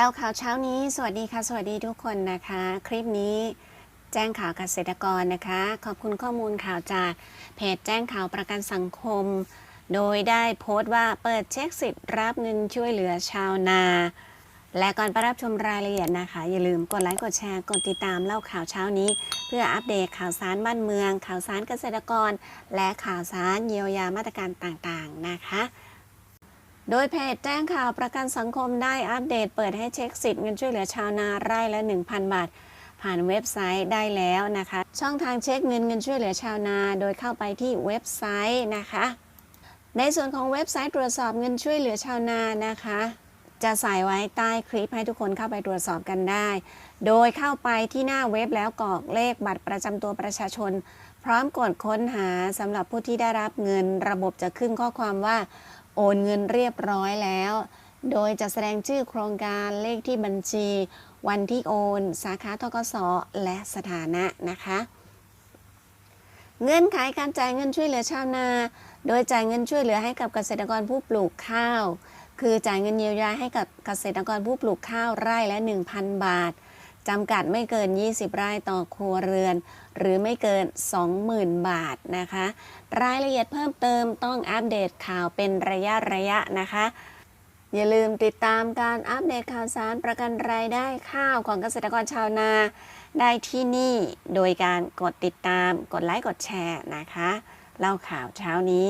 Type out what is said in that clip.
เล่าข่าวเช้านี้ สวัสดีค่ะ สวัสดีทุกคนนะคะ คลิปนี้แจ้งข่าวเกษตรกรนะคะ ขอบคุณข้อมูลข่าวจากเพจแจ้งข่าวประกันสังคม โดยได้โพสต์ว่าเปิดเช็คสิทธิ์รับเงินช่วยเหลือชาวนา และก่อนไปรับชมรายละเอียดนะคะ อย่าลืมกดไลค์กดแชร์กดติดตามเล่าข่าวเช้านี้ เพื่ออัปเดตข่าวสารบ้านเมือง ข่าวสารเกษตรกร และข่าวสารเยียวยามาตรการต่างๆนะคะ โดยเพจแจ้งข่าวประกันสังคมได้อัปเดตเปิดให้เช็คสิทธิ์เงินช่วยเหลือชาวนาไร่ละ 1,000 บาท ผ่านเว็บไซต์ได้แล้วนะคะ ช่องทางเช็คเงินเงินช่วยเหลือชาวนา โดยเข้าไปที่เว็บไซต์นะคะ ในส่วนของเว็บไซต์ตรวจสอบเงินช่วยเหลือชาวนานะคะ จะใส่ไว้ใต้คลิปให้ทุกคนเข้าไปตรวจสอบกันได้ โดยเข้าไปที่หน้าเว็บแล้วกรอกเลขบัตรประจำตัวประชาชน พร้อมกดค้นหาสำหรับผู้ที่ได้รับเงินระบบจะขึ้นข้อความว่า โอนเงินเรียบร้อยแล้ว โดยจะแสดงชื่อโครงการเลขที่บัญชี วันที่โอน สาขาทกสและสถานะนะคะ เงื่อนไขการจ่ายเงินช่วยเหลือชาวนา โดยจ่ายเงินช่วยเหลือให้กับเกษตรกรผู้ปลูกข้าว คือจ่ายเงินเยียวยาให้กับเกษตรกรผู้ปลูกข้าวไร่ละ 1,000 บาท จำกัดไม่เกิน 20 ไร่ต่อครัวเรือน หรือไม่เกิน 20,000 บาทนะคะ รายละเอียดเพิ่มเติมต้องอัปเดตข่าวเป็นระยะระยะนะคะ อย่าลืมติดตามการอัปเดตข่าวสารประกันรายได้ข้าวของเกษตรกรชาวนาได้ที่นี่ โดยการกดติดตาม กดไลค์ กดแชร์นะคะ เล่าข่าวเช้านี้